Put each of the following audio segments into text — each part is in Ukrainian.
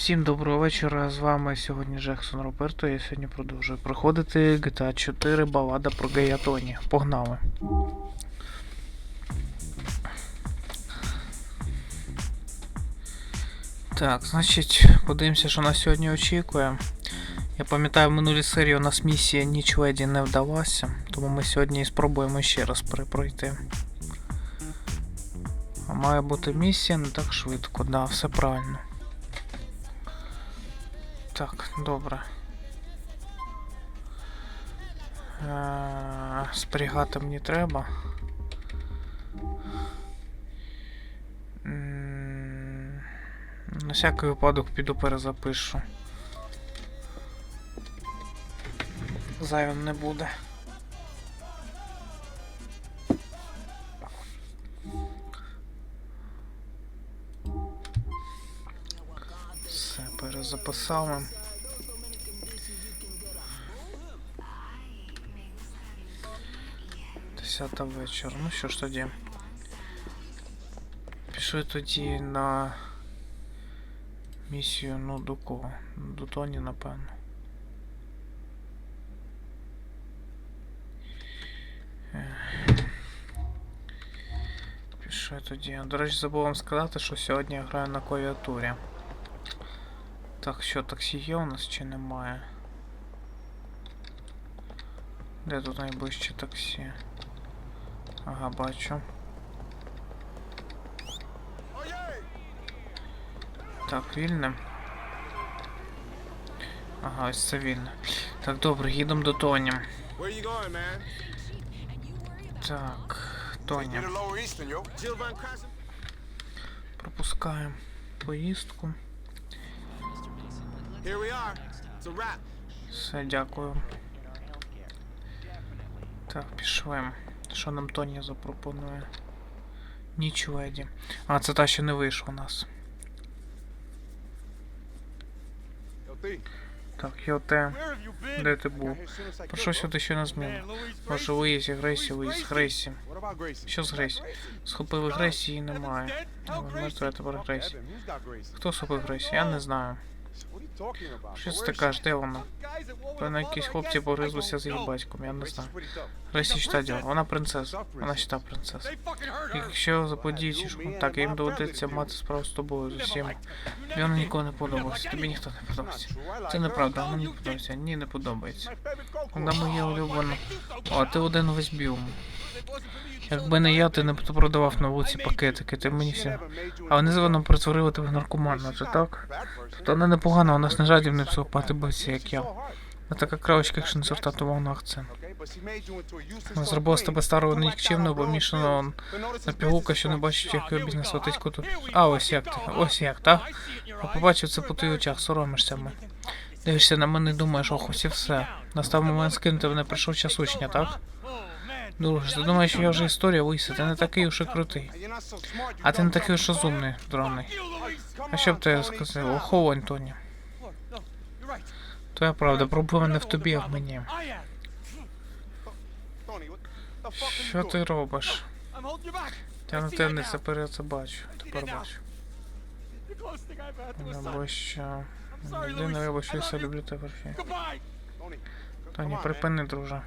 Всім доброго вечора. З вами сьогодні Джексон Роберто. Я сьогодні продовжую проходити GTA 4 балада про Геятоні. Погнали. Так, значить, подивимося, що нас сьогодні очікує. Я пам'ятаю, в минулій серії у нас місія Ніч Леді не вдалася, тому ми сьогодні і спробуємо ще раз перепройти. А має бути місія не так швидко, да, все правильно. Так, добре. Е, Зберігати мені треба. На всякий випадок піду перезапишу. Зайвим не буде. Все, перезаписали. Десята вечора. Ну що ж тоді? Пішли тоді на місію, ну до кого? До Тоні, напевно. Ех. Пішли тоді. До речі, забув вам сказати, що сьогодні я граю на клавіатурі. Так, що, таксі є у нас чи немає? Де тут найближче таксі? Ага, бачу. Так, вільне. Ага, ось це вільне. Так, добре, їдемо до Тоні. Так, Тоня. Get a Here we are. It's a wrap. Все, дякую. Так, пішли. Що нам Тоня запропонує? Ніч леді. А, це та, що не вийшла у нас. Так, Йоте, де ти був? Прийшов сюди ще на зміну. Може, Луїзі, Грейсі, Луїз, Грейсі. Що з Грейсі? Схопили Грейсі і немає. Мертва, тепер Грейсі. Хто схопив Грейсі? Я не знаю. Що це she? кажеш, де вона? Певно, якісь хлопці guess? погризлися з її батьком, я не знаю. Що діла? Вона принцеса. Вона ще та принцеса. Якщо заподіючи, що так, їм доведеться мати справу з тобою з усім. Вона ніколи не подобався, тобі ніхто не подобається. Це неправда, мені подобається. Ні, не подобається. Вона моя улюблена. О, ти один весь білому. Якби не я, ти не продавав на вулиці пакетики, ти мені все. А вони звано перетворили тебе наркомана, це так? Тобто вона непогана, вона ж не жадібний психопат і бойці, як я. Вона така кравочка, якщо не звертати увагу на акцент. Зробила з тебе старого нікчемного, помішаного на пігулка, що не бачить, як його бізнес летить куту. А, ось як ти, ось як, так? Я побачив це по твоїх очах, соромишся ми. Дивишся на мене і думаєш, ох, ось і все. Настав момент скинути мене, прийшов час учня, так? Друже, ти думаєш, я вже історія виси, ти не такий уж і крутий. А ти не такий уж розумний, дроний. А що б ти сказав? Охолонь, Тоні. Твоя правда, проблема не в тобі, а в мені. Що ти робиш? Я на тебе не це бачу. Тепер бачу. Що. Єдине, або що я люблю тебе. Тоні, припини, друже.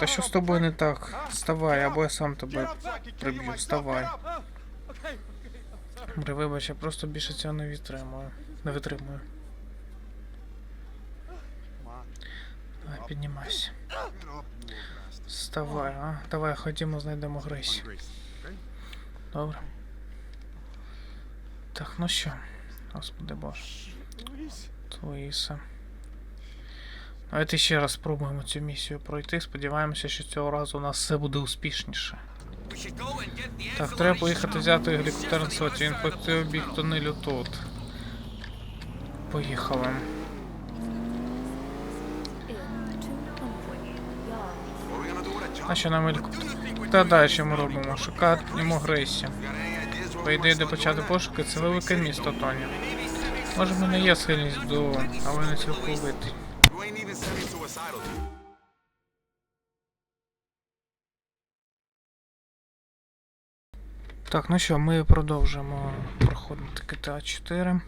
Та що з тобою не так? Вставай, або я сам тебе приб'ю. Вставай. Бре, вибач, я просто більше цього не витримую. Не витримую. Давай, піднімайся. Вставай, а? Давай, ходімо, знайдемо Грейсі. Добре. Так, ну що? Господи боже. Луїса. Давайте ще раз спробуємо цю місію пройти. Сподіваємося, що цього разу у нас все буде успішніше. Так, треба поїхати взяти гелікоптер на соті. Він цей бік тунелю тут. Поїхали. А що нам гелікоптер? Та далі що ми робимо? Шукаємо Грейсі. По ідеї, де почати пошуки, це велике місто Тоні. Може в мене є схильність до, але не цілковитий. Так, ну що, ми продовжимо проходити КТА 4.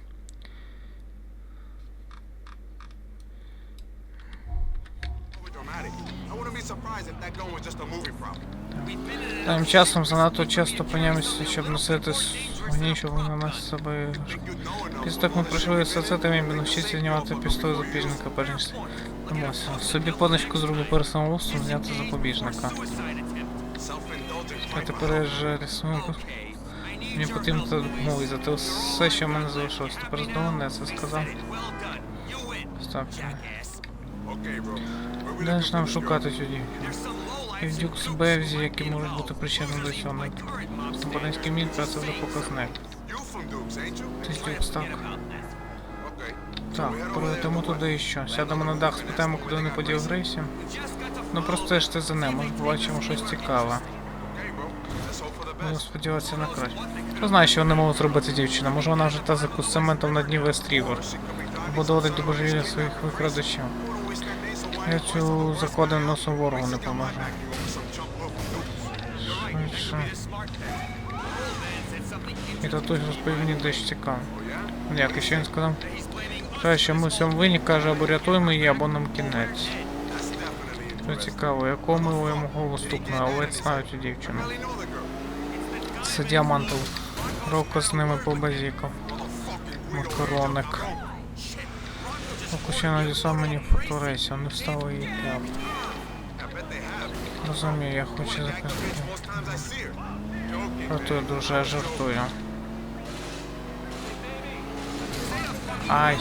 Тим часом занадто часто опиняємося, щоб носити вогні, щоб на себе. Після того, як ми пройшли все це, він навчиться знімати пістолет запобіжника перш ніж Домовся. Собі позначку зроблю перед самоустром зняти запобіжника. А тепер ж рисунку. Мені потрібно та допомога, за те все, що в мене залишилось. Тепер здаване, я це сказав. Стоп. Okay, bro. Where we Де ж нам шукати цю дівчину? І Бевзі, які можуть бути причетні до цього. Стопанинський міль, це вже показник. Це ж Дюкс, так. Так, пролетимо туди і що. Сядемо на дах, спитаємо, куди вони поділ Грейсі. Ну просто ж ти за ним, може побачимо щось цікаве. Будемо сподіватися на краще. Хто знає, що вони можуть зробити дівчина? Може вона вже та за цементом на дні Вестрівер. Або доводить до божевілля своїх викрадачів. Я цю закладеним носом ворогу не. Швидше. І татусь розповів мені дещо цікаве. Як і що він сказав? Що ми в цьому винні, каже, або рятуємо її, або нам кінець. Що цікаво, якого голову стукнуло, але знаю цю дівчину. Це діамантовий. Роко з ними побазікав. Макароник. Поки що надіслав мені фотурейся, не встало її прямо. Розумію, я хочу запитати. Жартую дуже, жартую. Ай.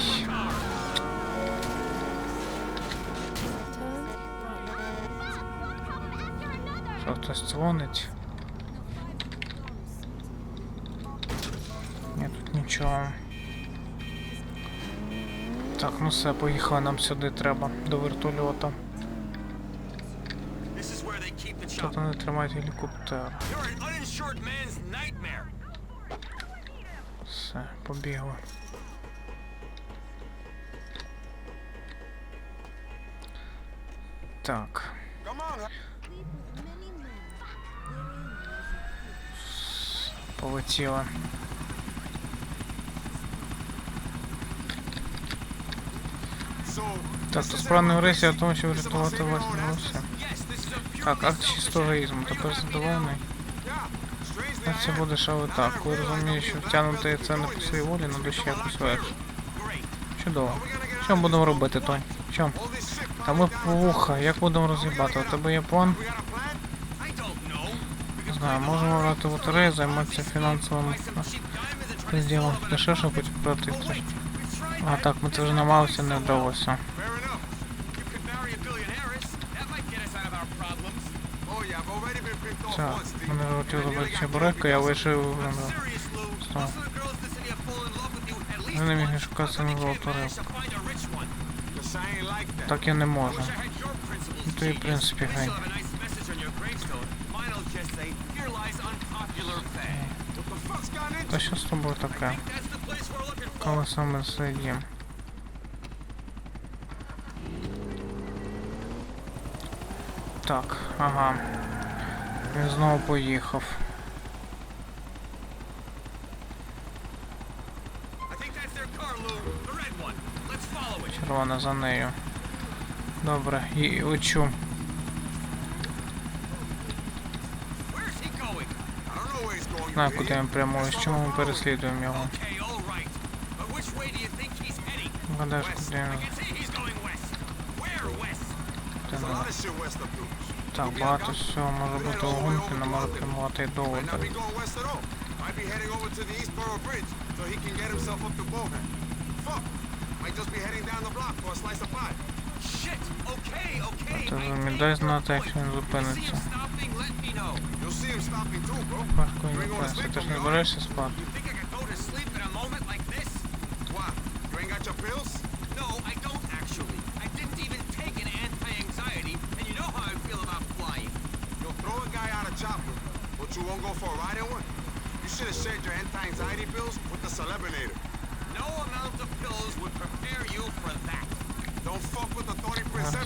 Що хтось дзвонить? Ні, тут нічого. Так, ну все, поїхали, нам сюди треба, до вертольота. Тут вони тримають гелікоптер. Все, побігли. Так. Come on. Полетіла. So, Так, то справа рейсі, а тому, щоб врятувати вас не все. Так, акт чистого ізму, тепер задоволений. А це буде шали так, коли розумієш, що втягнути це не по своїй волі, на душі якось легше. Чудово. Що будемо робити, Тонь? Що? Та ми вуха, як будемо роз'їбати? У тебе є план? Не знаю, можемо грати в лотерею, займатися фінансовим розділом. Дешевше потім платити. трохи. А так, ми це вже намагалися, не вдалося. Steve. мене хотів зробити чебурека, я ну, Стоп. Я не міг шукати на золоту рибку. Так я не можу. Ну то і в принципі гей. Та що з тобою таке? Коли саме сидім? Так, ага. Він знову поїхав. Червона за нею. Добре, і учу. Знаю, куди він прямує. Чому ми переслідуємо його? Гадаєш, куди він? Ти There's a не- lot of shit west of Dukes. Так, багато всього може бути у гонки, не може прямувати і до Might be heading over to the Eastboro Bridge so he can get himself up to Bohan. Fuck. Might just be heading down the block for a slice of pie. Ти зумі, дай знати, якщо він зупиниться. You'll see him stopping too, bro. Важко і не пенсі. Ти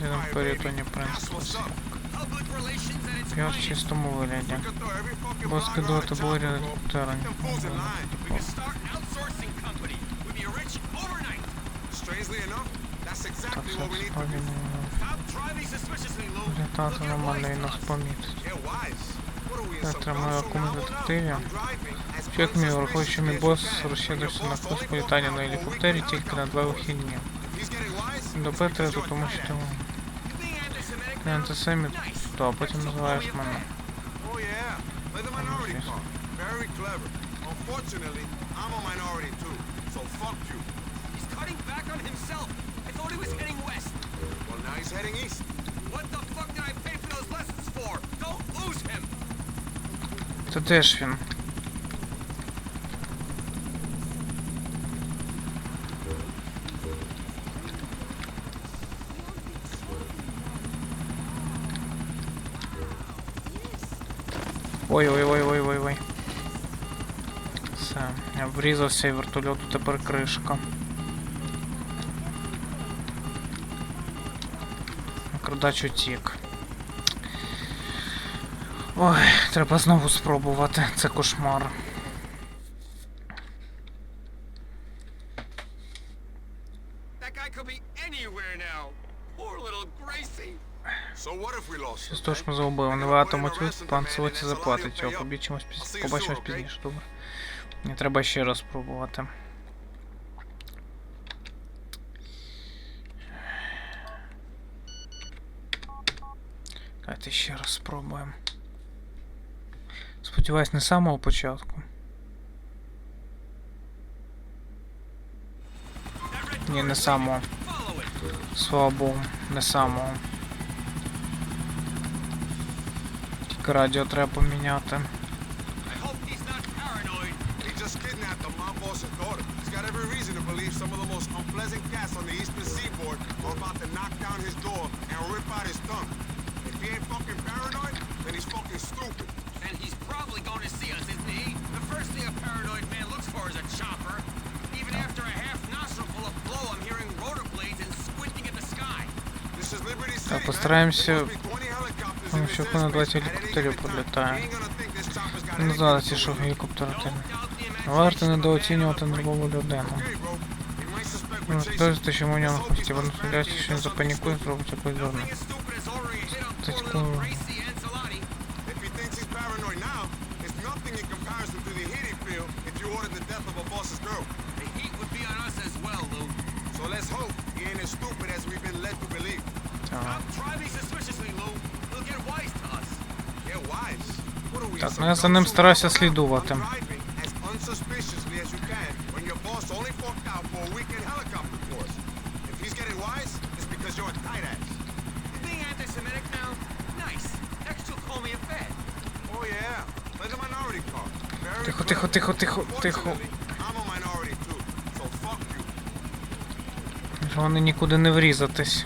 следом в порятунні принципі. Я в чистому вигляді. Боски доти борі терень. Так, все спалюємо. Літати нормально і нас помітить. Я тримаю акум детективі. Чек мій враховуючи мій бос розслідується на вкус політання на гелікоптері тільки на два вихідні. До Петра, тому що... Блін, це самі то, потім називаєш мене. Unfortunately, I'm a minority too, so fuck you. He's cutting back on himself. I thought he was heading west. Well, now he's heading east. What the fuck did I pay for those lessons for? Don't lose him. Це де? Ой-ой-ой-ой-ой-ой. Все, я врізався і вертольоту тепер кришка. Крадач утік. Ой, треба знову спробувати. Це кошмар. Что Тож ми зробили, не варто мотивувати, план цілоці заплатить його. Побачимось, побачимось пізніше, добре. Мені треба ще раз спробувати. А. Давайте еще раз пробуем? Сподіваюсь, не з самого початку. Не не самого. Слава Богу, не самого. радіо треба поміняти. Так, постараемся там ще на 20 гелікоптерів подлітає. Не знаю, ці що гелікоптери тим. Варто недооцінювати нервову людину. Ну, хтось те, що в нього хвості, воно судять, що він запанікує, зробить якусь дурно. Тачку. So let's hope he ain't as stupid as we've been led to believe. Stop driving suspiciously, Lou. Так, ну я за ним стараюся слідувати. Тихо, тихо, тихо, тихо, тихо. Вони нікуди не врізатись.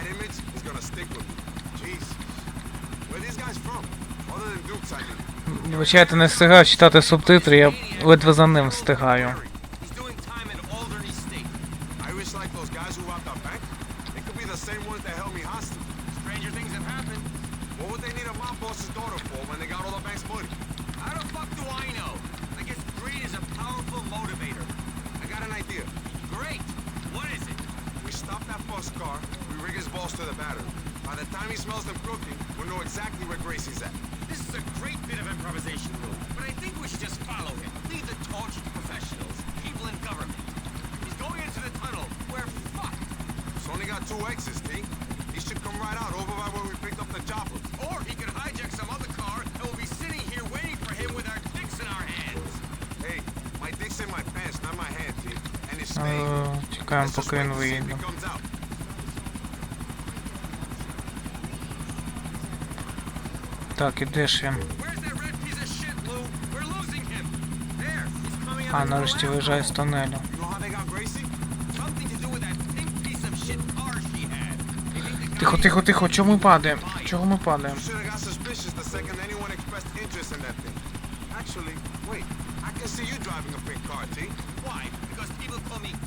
That image is gonna stick with me. Jeez. Where these guys from? Other than Dukes, I mean. Вибачайте, не встигаю читати субтитри, я ледве за ним встигаю. matter. By the time he smells them cooking, we'll know exactly where Gracie's at. This is a great bit of improvisation, Lou. But I think we should just follow him. Leave the torch to professionals, people in government. He's going into the tunnel. We're fucked. It's only got two exits, T. He should come right out over by where we picked up the choppers. Or he could hijack some other car, and we'll be sitting here waiting for him with our dicks in our hands. Hey, my dick's in my pants, not my hand, T. And it's. Uh, чекаємо, поки він виїде.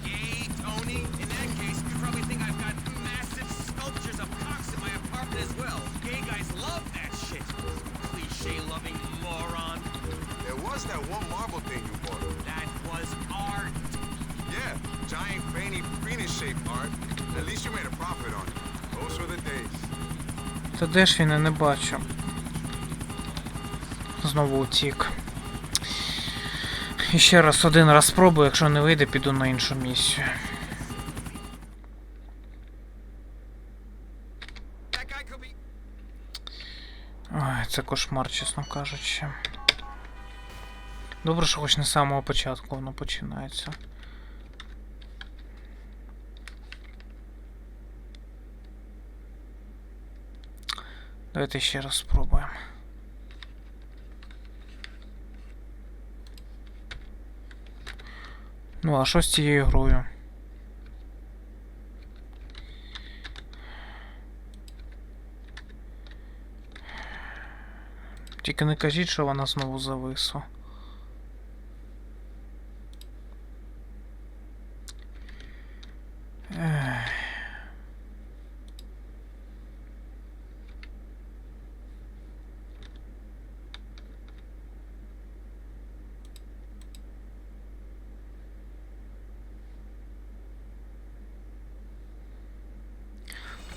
Gay, Tony? In that case, you probably think I've got massive sculptures of cocks in my apartment as well. Gay guys love that shit. Cliche-loving moron. There was that one marble thing you bought. That was art. Yeah, giant, veiny, penis-shaped art. At least you made a profit on it. Those were the days. Та де ж він я не бачу? Знову утік. І ще раз один раз спробую, якщо не вийде, піду на іншу місію. That guy could be... Ой, це кошмар, чесно кажучи. Добре, що хоч не з самого початку воно починається. Давайте ще раз спробуємо. Ну, а що з цією грою? Тільки не кажіть, що вона знову зависла.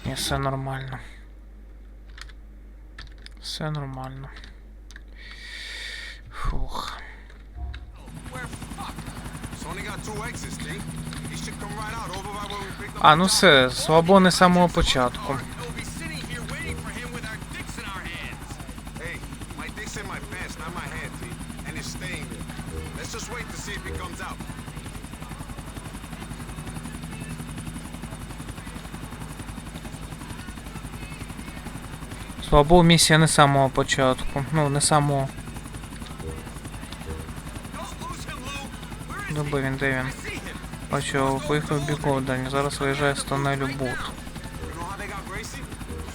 Ні, все нормально. Все нормально. To see if he comes out. Слава Богу, місія не самого початку. Ну, не самого. Don't lose him, Lou. He? Він де він? Бачу, поїхав біков бік зараз виїжджає з тунелю Бут. You know how they got Gracie?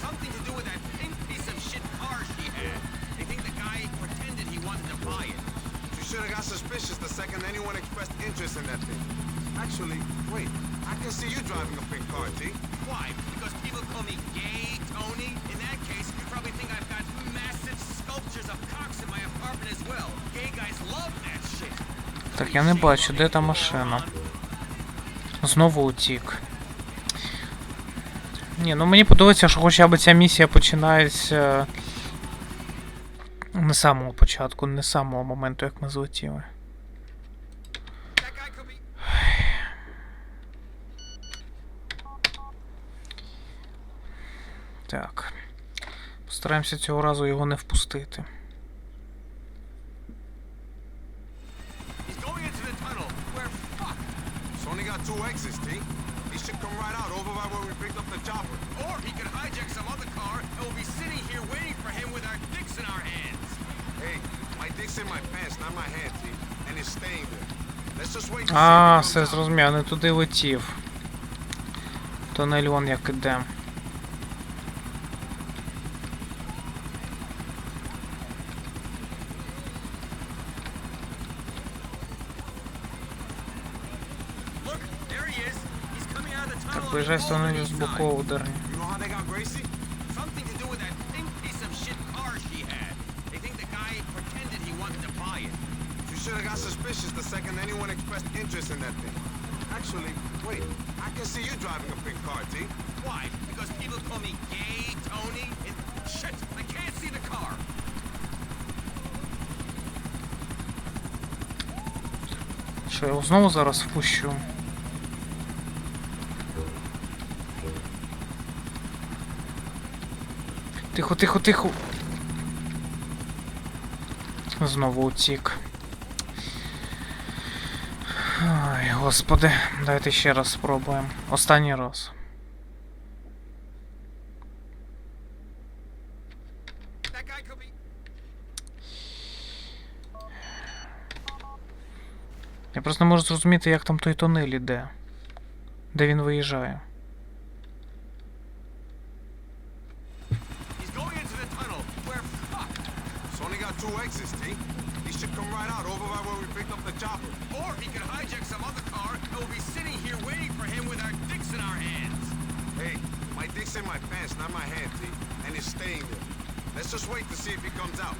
Something to do with that pink piece of shit car she had. They think the guy pretended he wanted to buy it. You should have got suspicious the second anyone expressed interest in that thing. Actually, wait. I can see you driving a pink car, T. Why? Because people call me gay, Tony? In that case, you probably think I've got massive sculptures of cocks in my apartment as well. Gay guys love that shit. Так, я не бачу, де та машина. Знову утік. Ні, ну мені подобається, що хоча б ця місія починається не з самого початку, не самого моменту, як ми злетіли. Так. Постараємося цього разу його не впустити. He's going into the tunnel. Where fuck? It's only got two exits, T. He should come right out over by where we picked up the chopper. Or he could hijack some other car and we'll be sitting here waiting for him with our dicks in our hands. Hey, my dick's in my pants, not my hand, T. And it's staying there. Let's just wait to see А, все зрозумів, не туди летів. Тунель вон як іде. Так, виїжджай з the тунелю з боку Овдерні. You know how they got Gracie? Something to do with that pink piece of shit car she had. They think the guy pretended he wanted to buy it. You should have got suspicious the second anyone expressed interest in that thing. Actually, wait. I can see you driving a pink car, T. Why? Because people call me gay, Tony? And shit, I can't see the car. Що, я його знову зараз впущу? Тихо, тихо, тихо. Знову утік. Ой, господи, давайте ще раз спробуємо. Останній раз. Я просто не можу зрозуміти, як там той тунель іде. Де він виїжджає. Two exits, T. He should come right out over by where we picked up the chopper. Or he could hijack Hey, my dick's in my pants, not my hand, T. And it's staying there. Let's just wait to see if he comes out.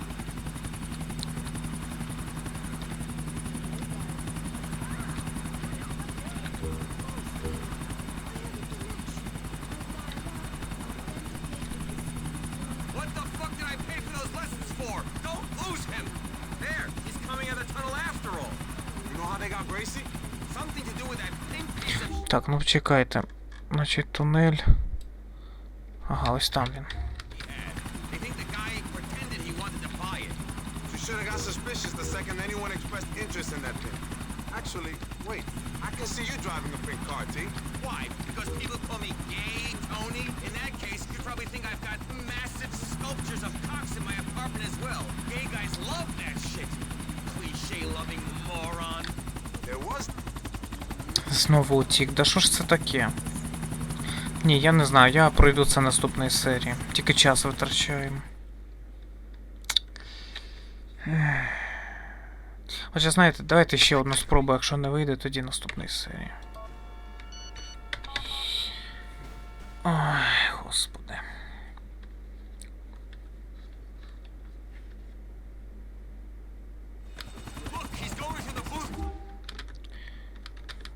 What the fuck did I pay for those lessons for? Don't lose him! There, he's coming out of the tunnel after all. You know how they got Gracie? Something to do with that pink piece of Так, ну чекайте. Значить, тунель. Ага, ось там він. he had. They think the guy pretended he wanted to buy it. You should have got suspicious the second anyone expressed interest in that thing. Actually, wait. I can see you driving a pink car, T. Why? Because people call me gay, Tony? In that case, you probably think I've got massive sculptures of cocks in my apartment as well. Gay guys love that shit. Cliche-loving moron. There was Знову утік. Да що ж це таке? Ні, я не знаю, я пройду це наступної серії. Тільки час витрачаємо. Хоча знаєте, давайте ще одну спробу, якщо не вийде, тоді наступної серії. Ой, господи.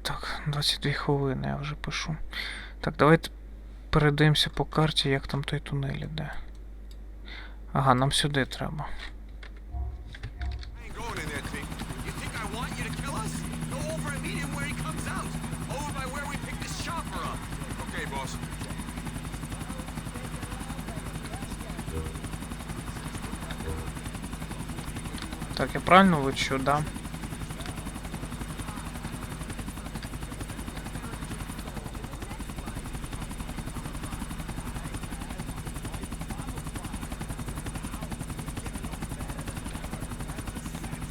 Так, 22 хвилини я вже пишу. Так, давайте передивимося по карті, як там той тунель іде. Ага, нам сюди треба. I ain't going in there,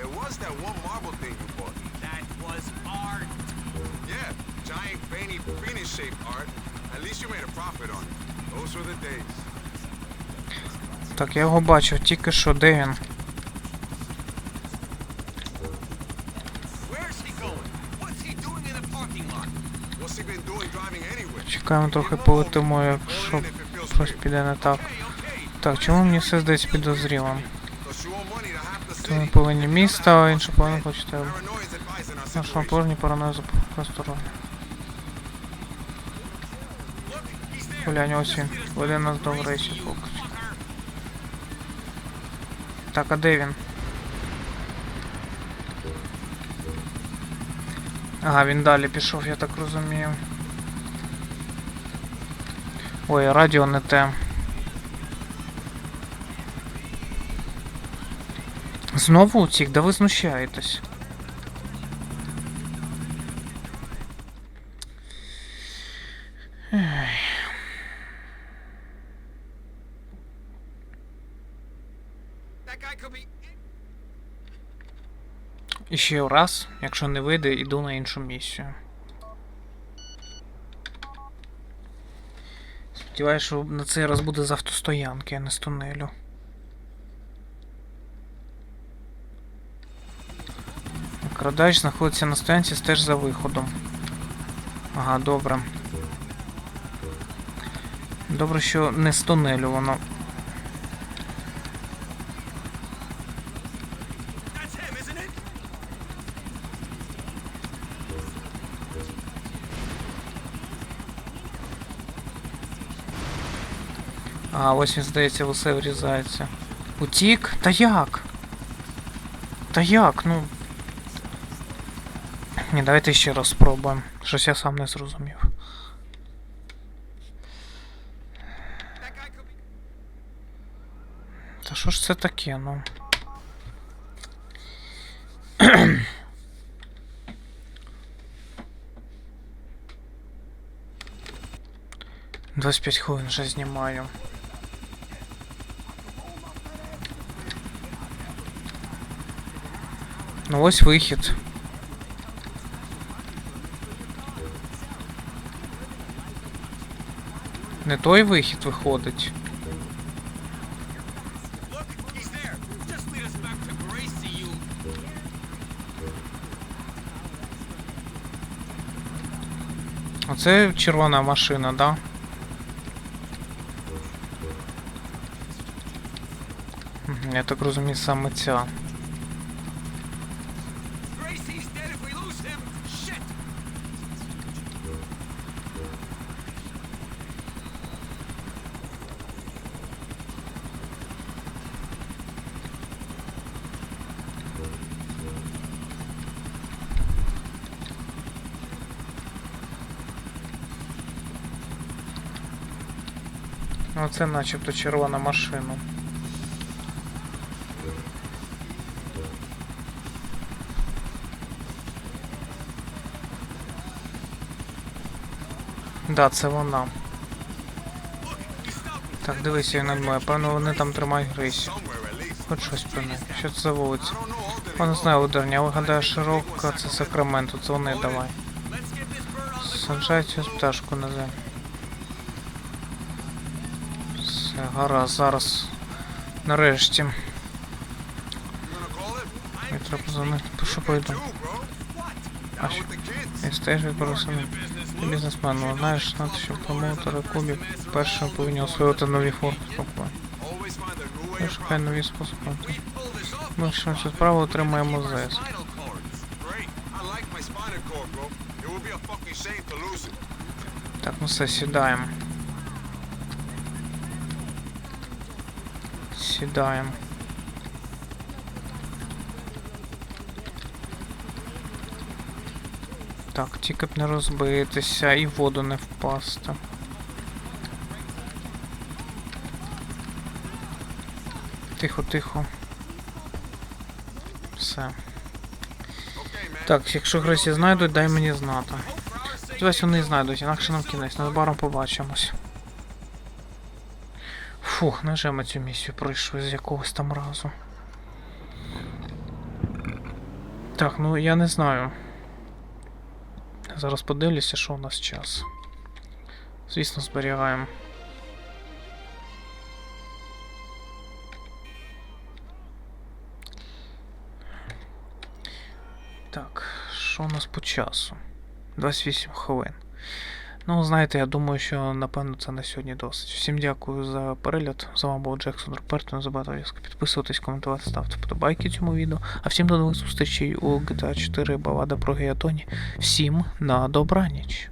There was that one marble thing you bought. That was art. Yeah, giant veiny penis-shaped art. At least you made a profit on it. Those were the days. Так, я його бачив, тільки що, де він? Чекаємо трохи полетимо, якщо щось піде не так. Так, чому мені все здається підозрілим? Because you owe money to half the То ми повинні міста, інше повинні хочете. Нашому положенні параною за. Look. Глянь, ось він. Веде нас до поки. Fucker. Так, а де він? Ага, він далі пішов, я так розумію. Ой, радіо не те. Знову утік, да ви знущаєтесь. І ще раз, якщо не вийде, іду на іншу місію. Сподіваюсь, що на цей раз буде з автостоянки, а не з тунелю. Крадач знаходиться на стоянці стеж за виходом. Ага, добре. Добре, що не з тунелю воно. А, ось він здається, в усе врізається. Утік? Та як? Та як? Ну... Ні, давайте ще раз спробуємо. Щось я сам не зрозумів. That guy could be. Та що ж це таке, ну? Двадцять п'ять хвилин вже знімаю. Ну ось вихід. Не той вихід виходить. Look, he's there. Just lead us back to Gracie, you. Оце червона машина, да? Мгм, Я так розумію, саме ця. Gracie's dead if we lose him. Shit. Оце начебто червона машина. Да, це вона. Так, дивися, я нальмаю. Певно, вони там тримають least. Хоч щось про них. Що це за вулиця? Пане знаю, ударня, але гадаю, широка це Сакраменто, це вони давай. Саджай цю пташку на землю. Гаразд, зараз. Нарешті. Мені треба дзвонити. Що пойду? А що? Я стежу відборосами. Ти бізнесмен, знаєш, знати, що промоутери клубів першим повинні освоювати нові форми спокою. Я шукаю нові способи. Ми що цю справу отримаємо ЗС. Spinal cords. Great. I Сідаємо. Так, тільки б не розбитися і воду не впасти. Тихо, тихо. Все. Так, якщо гроші знайдуть, дай мені знати. Сподіваюсь, вони знайдуть, інакше нам кінець. Незабаром побачимось. Фух, невже ми цю місію пройшли з якогось там разу. Так, ну я не знаю. Зараз подивлюся, що у нас час. Звісно, зберігаємо. Так, що у нас по часу? 28 хвилин. Ну, знаєте, я думаю, що напевно це на сьогодні досить. Всім дякую за перегляд. З вами був Джексон Руперт. Не забувайте підписуватись, коментувати, ставте вподобайки цьому відео. А всім до нових зустрічей у GTA 4 Балада про Геатоні. Всім на добраніч.